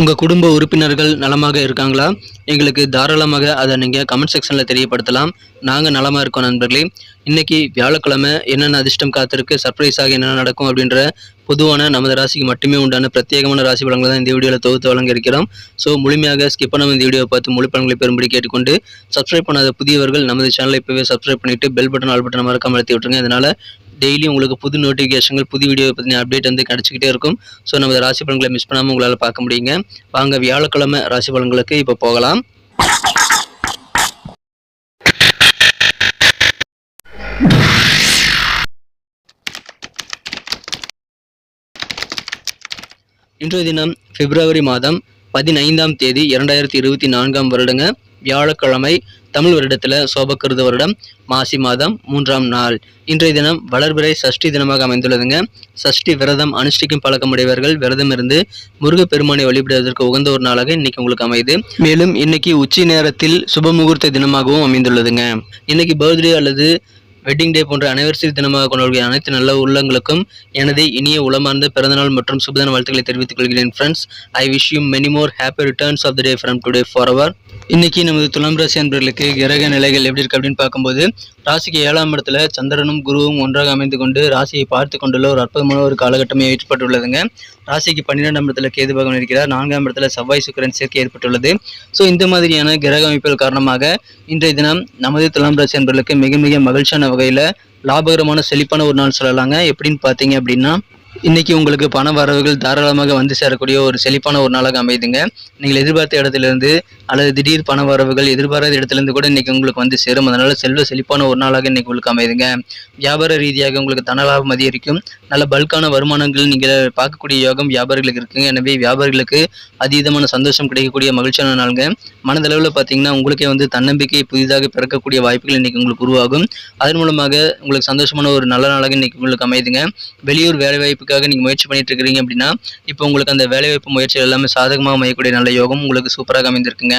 உங்கள் குடும்ப உறுப்பினர்கள் நலமாக இருக்காங்களா? எங்களுக்கு தாராளமாக அதை நீங்கள் கமெண்ட் செக்ஷனில் தெரியப்படுத்தலாம். நாங்கள் நலமாக இருக்கோம் நண்பர்களே. இன்றைக்கி வியாழக்கிழமை என்னென்ன அதிர்ஷ்டம் காத்திருக்கு சர்ப்ரைஸாக என்னென்ன நடக்கும் அப்படின்ற பொதுவான நமது ராசிக்கு மட்டுமே உண்டான பிரத்யேகமான ராசி பலங்களை தான் இந்த வீடியோவில் தொகுத்து வழங்க இருக்கிறோம் ஸோ முழுமையாக ஸ்கிப் பண்ணாமல் இந்த வீடியோவை பார்த்து முழு பலன்களை பெரும்படி கேட்டுக்கொண்டு சப்ஸ்கிரைப் பண்ணாத புதியவர்கள் நமது சேனலை இப்போவே சப்ஸ்கிரைப் பண்ணிவிட்டு பெல் பட்டன் ஆல் பட்டன் மறக்காமல் அழுத்தி விட்டுருங்க. அதனால் டெய்லி உங்களுக்கு புது நோட்டிஃபிகேஷன்கள் புது வீடியோ பற்றின அப்டேட் வந்து கிடச்சிக்கிட்டே இருக்கும். ஸோ நம்ம ராசி பலன்களை மிஸ் பண்ணாமல் உங்களால் பார்க்க முடியுங்க. வாங்க வியாழக்கிழமை ராசி பலன்களுக்கு இப்போ போகலாம். இன்றைய தினம் பிப்ரவரி மாதம் பதினைந்தாம் தேதி இரண்டாயிரத்தி இருபத்தி நான்காம் வருடங்க. வியாழக்கிழமை தமிழ் வருடத்தில் சோபக்கிருத வருடம் மாசி மாதம் மூன்றாம் நாள். இன்றைய தினம் வளர்பிறை சஷ்டி தினமாக அமைந்துள்ளதுங்க. சஷ்டி விரதம் அனுஷ்டிக்கும் பழக்கம் உடையவர்கள் விரதம் இருந்து முருகப்பெருமானை வழிபடுவதற்கு உகந்த ஒரு நாளாக இன்னைக்கு உங்களுக்கு அமையுது. மேலும் இன்னைக்கு உச்சி நேரத்தில் சுப முகூர்த்த தினமாகவும் அமைந்துள்ளதுங்க. இன்னைக்கு பர்த்டே அல்லது வெட்டிங் டே போன்ற அனிவர்சரி தினமாக கொண்டாடிய அனைத்து நல்ல உள்ளங்களுக்கும் எனது இனிய உளமார்ந்த பிறந்தநாள் மற்றும் சுபதான வாழ்த்துக்களை தெரிவித்துக் கொள்கிறேன் friends I wish you many more happy returns of the day from today for அவர் இன்னைக்கு நமது துலாம் ராசி அன்பர்களுக்கு கிரக நிலைகள் எப்படி இருக்கு அப்படின்னு பார்க்கும்போது ராசிக்கு ஏழாம் இடத்துல சந்திரனும் குருவும் ஒன்றாக அமைந்து கொண்டு ராசியை பார்த்து கொண்டுள்ள ஒரு அற்புதமான ஒரு காலகட்டமே ஏற்பட்டுள்ளதுங்க. ராசிக்கு பன்னிரெண்டாம் இடத்துல கேது பகவான் இருக்கிறார். நான்காம் இடத்துல செவ்வாய் சுக்கரன் சேர்க்கை ஏற்பட்டுள்ளது. ஸோ இந்த மாதிரியான கிரக அமைப்புகள் காரணமாக இன்றைய தினம் நமது துலாம் ராசி அன்பர்களுக்கு மிக மிக மகிழ்ச்சியான வகையில் லாபகரமான செழிப்பான ஒரு நாள் சொல்லலாங்க. எப்படின்னு பார்த்தீங்க அப்படின்னா இன்னைக்கு உங்களுக்கு பண வரவுகள் தாராளமாக வந்து சேரக்கூடிய ஒரு செழிப்பான ஒரு நாளாக அமைதுங்க நீங்கள் எதிர்பார்த்த இடத்துலேருந்து அல்லது திடீர் பண வரவுகள் எதிர்பாராத இடத்துலேருந்து கூட இன்னைக்கு உங்களுக்கு வந்து சேரும். அதனால செல்வ செழிப்பான ஒரு நாளாக இன்னைக்கு உங்களுக்கு அமைதுங்க வியாபார ரீதியாக உங்களுக்கு தனலாபம் அதிகரிக்கும். நல்ல பல்கான வருமானங்கள் நீங்கள் பார்க்கக்கூடிய யோகம் வியாபாரிகளுக்கு இருக்குங்க. எனவே வியாபாரிகளுக்கு அதீதமான சந்தோஷம் கிடைக்கக்கூடிய மகிழ்ச்சியான நாளுங்க. மனதளவில் பார்த்தீங்கன்னா உங்களுக்கே வந்து தன்னம்பிக்கை புதிதாக பிறக்கக்கூடிய வாய்ப்புகள் இன்னைக்கு உங்களுக்கு உருவாகும். அதன் மூலமாக உங்களுக்கு சந்தோஷமான ஒரு நல்ல நாளாக இன்னைக்கு உங்களுக்கு அமைதுங்க வெளியூர் வேலைவாய்ப்பு வாய்ப்புக்காக நீங்கள் முயற்சி பண்ணிட்டு இருக்கிறீங்க அப்படின்னா இப்போ உங்களுக்கு அந்த வேலைவாய்ப்பு முயற்சிகள் எல்லாமே சாதகமாக அமையக்கூடிய நல்ல யோகம் உங்களுக்கு சூப்பராக அமைந்திருக்குங்க.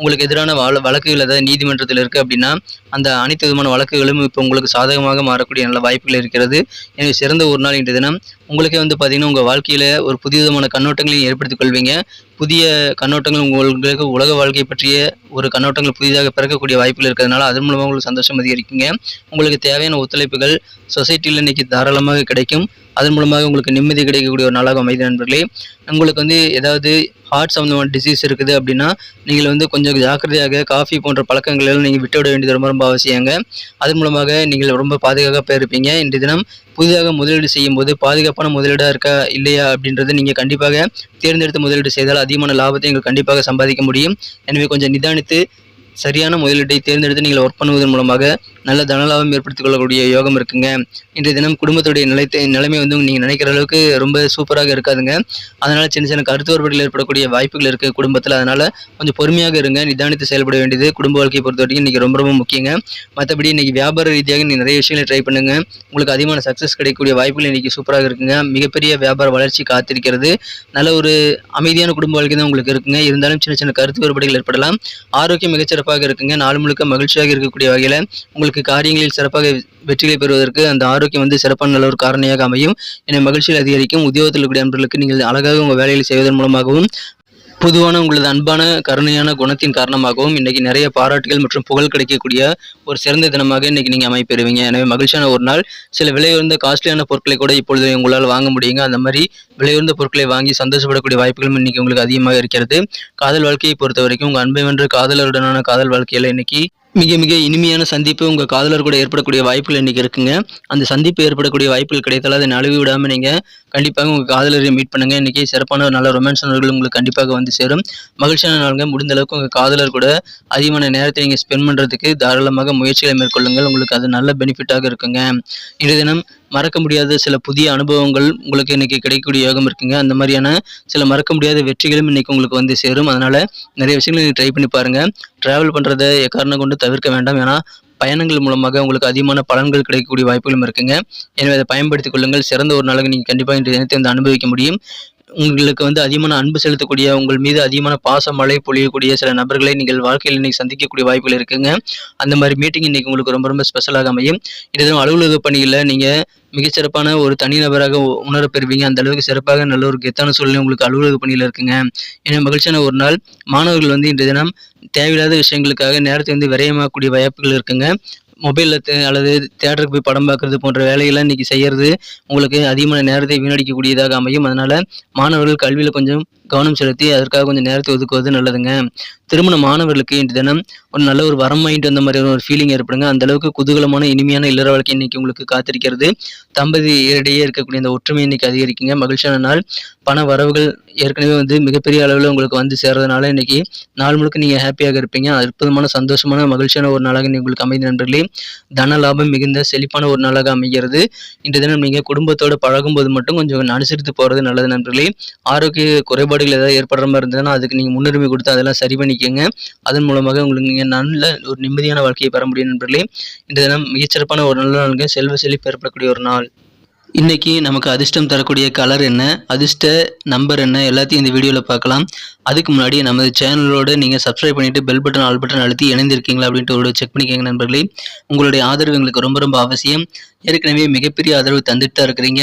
உங்களுக்கு எதிரான வழ வழக்குகள் ஏதாவது நீதிமன்றத்தில் இருக்குது அப்படின்னா அந்த அனைத்து விதமான வழக்குகளும் இப்போ உங்களுக்கு சாதகமாக மாறக்கூடிய நல்ல வாய்ப்புகள் இருக்கிறது. எனவே சிறந்த ஒரு நாள் இன்றைய தினம். உங்களுக்கே வந்து பார்த்தீங்கன்னா உங்கள் வாழ்க்கையில் ஒரு புதிய விதமான கண்ணோட்டங்களையும் ஏற்படுத்திக் கொள்வீங்க. புதிய கண்ணோட்டங்கள் உங்களுக்கு உலக வாழ்க்கை பற்றிய ஒரு கண்ணோட்டங்கள் புதிதாக பிறக்கக்கூடிய வாய்ப்புகள் இருக்கிறதுனால அதன் மூலமாக உங்களுக்கு சந்தோஷம் அதிகரிக்குங்க. உங்களுக்கு தேவையான ஒத்துழைப்புகள் சொசைட்டியில் இன்னைக்கு தாராளமாக கிடைக்கும். அதன் மூலமாக உங்களுக்கு நிம்மதி கிடைக்கக்கூடிய ஒரு நாளாக அமைதி நண்பர்களே. உங்களுக்கு வந்து ஏதாவது ஹார்ட் சம்மந்தமான டிசீஸ் இருக்குது அப்படின்னா நீங்கள் வந்து கொஞ்சம் ஜாக்கிரதையாக காஃபி போன்ற பழக்கங்கள் எல்லாம் நீங்கள் விட்டு விட வேண்டியது ரொம்ப ரொம்ப அவசியங்க. அதன் மூலமாக நீங்கள் ரொம்ப பாதுகாப்பாக இருப்பீங்க இன்றைய தினம் புதிதாக முதலீடு செய்யும் போது பாதுகாப்பான முதலீடாக இருக்கா இல்லையா அப்படின்றத நீங்கள் கண்டிப்பாக தேர்ந்தெடுத்து முதலீடு செய்தால் அதிகமான லாபத்தை நீங்கள் கண்டிப்பாக சம்பாதிக்க முடியும். எனவே கொஞ்சம் நிதானித்து சரியான முதலீட்டை தேர்ந்தெடுத்து நீங்கள் ஒர்க் பண்ணுவதன் மூலமாக நல்ல தனலாபம் ஏற்படுத்திக் கொள்ளக்கூடிய யோகம் இருக்குங்க. இன்றைய தினம் குடும்பத்துடைய நிலைத்தை நிலைமை வந்து நீங்கள் நினைக்கிற அளவுக்கு ரொம்ப சூப்பராக இருக்காதுங்க. அதனால் சின்ன சின்ன கருத்து வேறுபாடுகள் ஏற்படக்கூடிய வாய்ப்புகள் இருக்குது குடும்பத்தில். அதனால் கொஞ்சம் பொறுமையாக இருங்க. நிதானித்து செயல்பட வேண்டியது குடும்ப வாழ்க்கையை பொறுத்த வரைக்கும் இன்றைக்கி ரொம்ப ரொம்ப முக்கியங்க. மற்றபடி இன்றைக்கி வியாபார ரீதியாக நீங்கள் நிறைய விஷயங்களை ட்ரை பண்ணுங்க. உங்களுக்கு அதிகமான சக்ஸஸ் கிடைக்கக்கூடிய வாய்ப்புகள் இன்றைக்கி சூப்பராக இருக்குங்க. மிகப்பெரிய வியாபார வளர்ச்சி காத்திருக்கிறது. நல்ல ஒரு அமைதியான குடும்ப வாழ்க்கை தான் உங்களுக்கு இருக்குங்க. இருந்தாலும் சின்ன சின்ன கருத்து வேறுபாடுகள் ஏற்படலாம். ஆரோக்கியம் மிகச்சிறப்பாக இருக்குங்க. நாள் முழுக்க மகிழ்ச்சியாக இருக்கக்கூடிய வகையில் உங்களுக்கு காரியங்களில் சிறப்பாக வெற்றிகளை பெறுவதற்கு அந்த ஆரோக்கியம் வந்து சிறப்பான நல்ல ஒரு காரணியாக அமையும். என மகிழ்ச்சியில் அதிகரிக்கும் உத்தியோகத்தில் இருக்கக்கூடிய நண்பர்களுக்கு நீங்கள் அழகாக உங்கள் வேலைகளை செய்வதன் மூலமாகவும் பொதுவான உங்களது அன்பான கருணையான குணத்தின் காரணமாகவும் இன்னைக்கு நிறைய பாராட்டுகள் மற்றும் புகழ் கிடைக்கக்கூடிய ஒரு சிறந்த தினமாக இன்னைக்கு நீங்கள் அமைப்பெறுவீங்க. எனவே மகிழ்ச்சியான ஒரு நாள். சில விலை உயர்ந்த காஸ்ட்லியான பொருட்களை கூட இப்பொழுது உங்களால் வாங்க முடியுங்க. அந்த மாதிரி விலை உயர்ந்த பொருட்களை வாங்கி சந்தோஷப்படக்கூடிய வாய்ப்புகளும் இன்னைக்கு உங்களுக்கு அதிகமாக இருக்கிறது. காதல் வாழ்க்கையை பொறுத்த வரைக்கும் உங்கள் அன்பை வென்ற காதலருடனான காதல் வாழ்க்கையில் இன்னைக்கு மிக மிக இனிமையான சந்திப்பு. உங்கள் காதலர் கூட ஏற்படக்கூடிய வாய்ப்புகள் இன்றைக்கி இருக்குங்க. அந்த சந்திப்பு ஏற்படக்கூடிய வாய்ப்புகள் கிடைத்தாலும் அதை நழுவி விடாமல் நீங்கள் கண்டிப்பாக உங்கள் காதலரை மீட் பண்ணுங்கள் இன்றைக்கி சிறப்பான ஒரு நல்ல ரொமான்ஸ் உணர்வுகள் உங்களுக்கு கண்டிப்பாக வந்து சேரும். மகிழ்ச்சியான நாளுங்க. முடிந்த அளவுக்கு உங்கள் காதலர் கூட அதிகமான நேரத்தை நீங்கள் ஸ்பெண்ட் பண்ணுறதுக்கு தாராளமாக முயற்சிகளை மேற்கொள்ளுங்கள். உங்களுக்கு அது நல்ல பெனிஃபிட்டாக இருக்குங்க. இன்றைய தினம் மறக்க முடியாத சில புதிய அனுபவங்கள் உங்களுக்கு இன்னைக்கு கிடைக்கக்கூடிய யோகம் இருக்குங்க. அந்த மாதிரியான சில மறக்க முடியாத வெற்றிகளும் இன்னைக்கு உங்களுக்கு வந்து சேரும். அதனால நிறைய விஷயங்கள் நீங்கள் ட்ரை பண்ணி பாருங்க. டிராவல் பண்ணுறதை எக்காரணம் கொண்டு தவிர்க்க வேண்டாம். ஏன்னா பயணங்கள் மூலமாக உங்களுக்கு அதிகமான பலன்கள் கிடைக்கக்கூடிய வாய்ப்புகளும் இருக்குங்க. எனவே அதை பயன்படுத்திக் கொள்ளுங்கள். சிறந்த ஒரு நாளாக நீங்கள் கண்டிப்பாக இன்றைய தினத்தை வந்து அனுபவிக்க முடியும். உங்களுக்கு வந்து அதிகமான அன்பு செலுத்தக்கூடிய உங்கள் மீது அதிகமான பாச மழை பொழியக்கூடிய சில நபர்களை நீங்கள் வாழ்க்கையில் இன்னைக்கு சந்திக்கக்கூடிய வாய்ப்புகள் இருக்குங்க. அந்த மாதிரி மீட்டிங் இன்னைக்கு உங்களுக்கு ரொம்ப ரொம்ப ஸ்பெஷலாக அமையும். இன்றைய அலுவலக பணியில் நீங்கள் மிகச்சிறப்பான ஒரு தனிநபராக உ- பெறுவீங்க. அந்த அளவுக்கு சிறப்பாக நல்ல ஒரு கெத்தான சூழ்நிலை உங்களுக்கு அலுவலக பணியில் இருக்குங்க. எனவே மகிழ்ச்சியான ஒரு நாள். மாணவர்கள் வந்து இன்றைய தினம் தேவையில்லாத விஷயங்களுக்காக நேரத்தை வந்து விரயமாகக்கூடிய வாய்ப்புகள் இருக்குங்க. மொபைலில் அல்லது தேட்டருக்கு போய் படம் பார்க்குறது போன்ற வேலையெல்லாம் இன்றைக்கி செய்கிறது உங்களுக்கு அதிகமான நேரத்தை வீணடிக்கக்கூடியதாக அமையும். அதனால் மாணவர்கள் கல்வியில் கொஞ்சம் கவனம் செலுத்தி அதற்காக கொஞ்சம் நேரத்தை ஒதுக்குவது நல்லதுங்க. திருமண மாணவர்களுக்கு இன்று தினம் ஒரு நல்ல ஒரு வரம் வாங்கிட்டு வந்த மாதிரி ஒரு ஃபீலிங் ஏற்படுங்க. அந்த அளவுக்கு குதூகலமான இனிமையான இல்லற வாழ்க்கை இன்னைக்கு உங்களுக்கு காத்திருக்கிறது. தம்பதி இடையே இருக்கக்கூடிய அந்த ஒற்றுமை இன்னைக்கு அதிகரிக்குங்க. மகிழ்ச்சியான நாள். பண வரவுகள் ஏற்கனவே வந்து மிகப்பெரிய அளவில் உங்களுக்கு வந்து சேர்றதுனால இன்னைக்கு நாள் முழுக்க நீங்கள் ஹாப்பியாக இருப்பீங்க. அற்புதமான சந்தோஷமான மகிழ்ச்சியான ஒரு நாளாக இன்னைக்கு உங்களுக்கு அமைந்த நண்பர்களே. தன லாபம் மிகுந்த செழிப்பான ஒரு நாளாக அமைகிறது. இன்று தினம் நீங்கள் குடும்பத்தோடு பழகும்போது மட்டும் கொஞ்சம் அனுசரித்து போகிறது நல்லது நண்பர்களே. ஆரோக்கிய குறைபாடு குறைபாடுகள் ஏதாவது ஏற்படுற மாதிரி இருந்ததுன்னா அதுக்கு நீங்கள் முன்னுரிமை கொடுத்து அதெல்லாம் சரி பண்ணிக்கோங்க. அதன் மூலமாக உங்களுக்கு நீங்கள் நல்ல ஒரு நிம்மதியான வாழ்க்கையை பெற முடியும் நண்பர்களே. இந்த தினம் மிகச்சிறப்பான ஒரு நல்ல நாளுங்க செல்வ செழிப்பு ஏற்படக்கூடிய ஒரு நாள். இன்றைக்கி நமக்கு அதிர்ஷ்டம் தரக்கூடிய கலர் என்ன அதிர்ஷ்ட நம்பர் என்ன எல்லாத்தையும் இந்த வீடியோவில் பார்க்கலாம். அதுக்கு முன்னாடி நமது சேனலோடு நீங்கள் சப்ஸ்கிரைப் பண்ணிவிட்டு பெல் பட்டன் ஆல் பட்டன் அழுத்தி இணைந்திருக்கீங்களா அப்படின்ட்டு ஒரு செக் பண்ணிக்கோங்க நண்பர்களே. உங்களுடைய ஆதரவு எங்களுக்கு ரொம்ப ரொம்ப அவசியம். ஏற்கனவே மிகப்பெரிய ஆதரவு தந்துட்டு தான் இருக்கிறீங்க.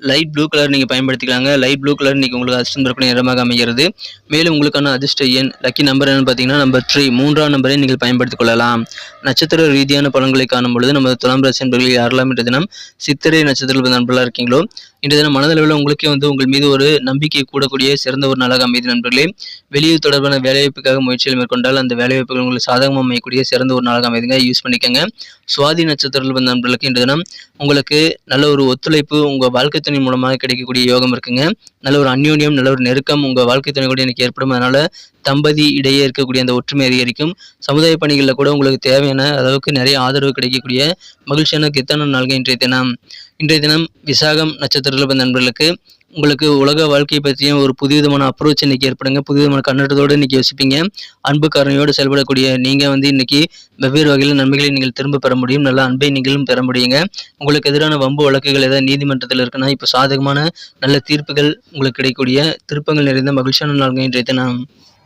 லைட் ப்ளூ கலர் நீங்கள் பயன்படுத்திக்கலாங்க. லைட் ப்ளூ கலர் இன்றைக்கி உங்களுக்கு அதிர்ஷ்டம் தரக்கூடிய நிறமாக அமைகிறது. மேலும் உங்களுக்கான அதிர்ஷ்ட எண் லக்கி நம்பர் என்னன்னு பார்த்தீங்கன்னா நம்பர் த்ரீ மூன்றாம் நம்பரை நீங்கள் பயன்படுத்திக் கொள்ளலாம். நட்சத்திர ரீதியான பலன்களை காணும் பொழுது நமது துலாம் ராசி நண்பர்கள் யாரெல்லாம் இன்றைய தினம் சித்திரை நட்சத்திரத்தில் நண்பர்களாக இருக்கீங்களோ இன்றைய தினம் மனதளவில் உங்களுக்கே வந்து உங்கள் மீது ஒரு நம்பிக்கை கூடக்கூடிய சிறந்த ஒரு நாளாக அமைதி நண்பர்களே. வெளியூர் தொடர்பான வேலைவாய்ப்புக்காக முயற்சிகள் மேற்கொண்டால் அந்த வேலைவாய்ப்புகள் உங்களுக்கு சாதகமாக அமையக்கூடிய சிறந்த ஒரு நாளாக அமைதிங்க. யூஸ் பண்ணிக்கோங்க. சுவாதி நட்சத்திரத்தில் வந்த நண்பர்களுக்கு இன்றைய தினம் உங்களுக்கு நல்ல ஒரு ஒத்துழைப்பு உங்கள் வாழ்க்கை துணை மூலமாக கிடைக்கக்கூடிய யோகம் இருக்குங்க. நல்ல ஒரு அந்யோன்யம் நல்ல ஒரு நெருக்கம் உங்கள் வாழ்க்கை துணை கூட எனக்கு ஏற்படும். அதனால தம்பதி இடையே இருக்கக்கூடிய அந்த ஒற்றுமை அதிகரிக்கும். சமுதாய பணிகளில் கூட உங்களுக்கு தேவையான அளவுக்கு நிறைய ஆதரவு கிடைக்கக்கூடிய மகிழ்ச்சியான கெத்தான நாள்கள் இன்றைய தினம். இன்றைய தினம் விசாகம் நட்சத்திரத்தில் வந்த நண்பர்களுக்கு உங்களுக்கு உலக வாழ்க்கையை பற்றியும் ஒரு புது விதமான அப்ரோச் இன்னைக்கு ஏற்படுங்க. புது விதமான கண்ணோட்டத்தோடு இன்னைக்கு யோசிப்பீங்க. அன்பு காரணியோடு செயல்படக்கூடிய நீங்கள் வந்து இன்னைக்கு வெவ்வேறு வகையில் நன்மைகளை நீங்கள் திரும்ப பெற முடியும். நல்ல அன்பை நீங்களும் பெற முடியுங்க. உங்களுக்கு எதிரான வம்பு வழக்குகள் ஏதாவது நீதிமன்றத்தில் இருக்குன்னா இப்போ சாதகமான நல்ல தீர்ப்புகள் உங்களுக்கு கிடைக்கக்கூடிய திருப்பங்கள் நிறைந்த மகிழ்ச்சியான நாள்கள் இன்றைய தினம்.